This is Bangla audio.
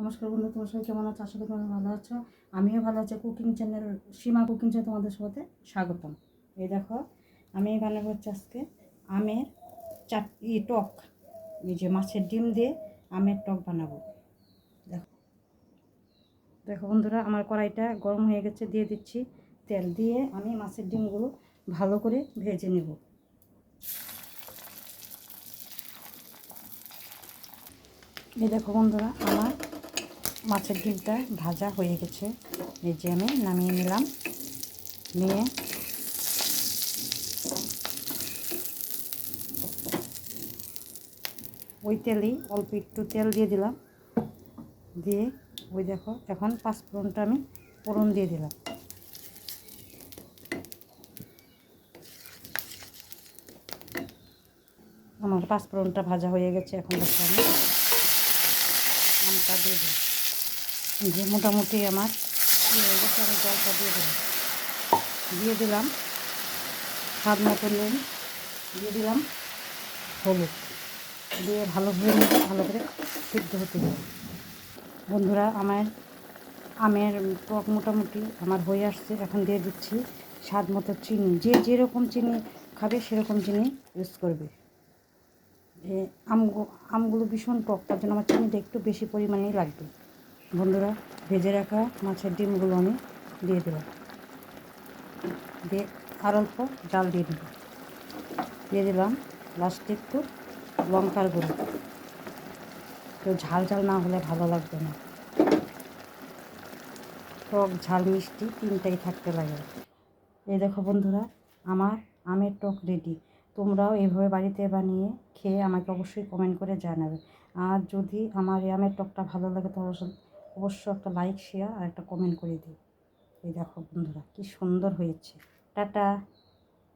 নমস্কার বন্ধু, তোমার সবাই কেমন আছো? আশা করি তোমরা ভালো আছো। আমিও ভালো আছি। Cooking channel, Seema cooking channel তোমাদের সাথে স্বাগতম। এই দেখো, আমি বানাবো হচ্ছে আজকে আমের চাট, ই টক, এই যে মাছের ডিম দিয়ে আমের টক বানাবো। দেখো দেখো বন্ধুরা, আমার কড়াইটা গরম হয়ে গেছে, দিয়ে দিচ্ছি তেল দিয়ে আমি মাছের ডিমগুলো ভালো করে ভেজে নেব। এই দেখো বন্ধুরা, আমার মাছের ডিমটা ভাজা হয়ে গেছে। এই যে আমি নামিয়ে নিলাম। নিয়ে ওই তেলেই অল্প একটু তেল দিয়ে দিলাম। দিয়ে ওই দেখো, এখন পাঁচ ফোড়নটা আমি ফোড়ন দিয়ে দিলাম। আমার পাঁচ ফোড়নটা ভাজা হয়ে গেছে, এখন দেখো আমি আমটা দিয়ে দিই যে মোটামুটি আমার আমি জলটা দিয়ে দিলাম। দিয়ে দিলাম স্বাদ মতো নুন, দিয়ে দিলাম হলুদ। দিয়ে ভালো করে ভালো করে সিদ্ধ হতে দেবো বন্ধুরা, আমার আমের টক মোটামুটি আমার হয়ে আসছে, এখন দিয়ে দিচ্ছি স্বাদ মতো চিনি। যে যেরকম চিনি খাবে, সেরকম চিনি ইউজ করবে। এ আমগু, আমগুলো ভীষণ টক তার জন্য আমার চিনিটা একটু বেশি পরিমাণেই লাগবে। বন্ধুরা, ভেজে রাখা মাছের ডিমগুলো আমি দিয়ে দিলাম দিয়ে আর অল্প জাল দিয়ে দিলাম দিয়ে দিলাম লাস্টে একটু লঙ্কার গুঁড়ো। তো ঝাল ঝাল না হলে ভালো লাগবে না। টক ঝাল মিষ্টি তিনটাই থাকতে লাগে। এই দেখো বন্ধুরা, আমার আমের টক রেডি। তোমরাও এভাবে বাড়িতে বানিয়ে খেয়ে আমাকে অবশ্যই কমেন্ট করে জানাবে। আর যদি আমার এই আমের টকটা ভালো লাগে তাহলে অবশ্যই একটা লাইক শেয়ার আর একটা কমেন্ট করে দিই এই দেখো বন্ধুরা, কি সুন্দর হয়েছে। টাটা।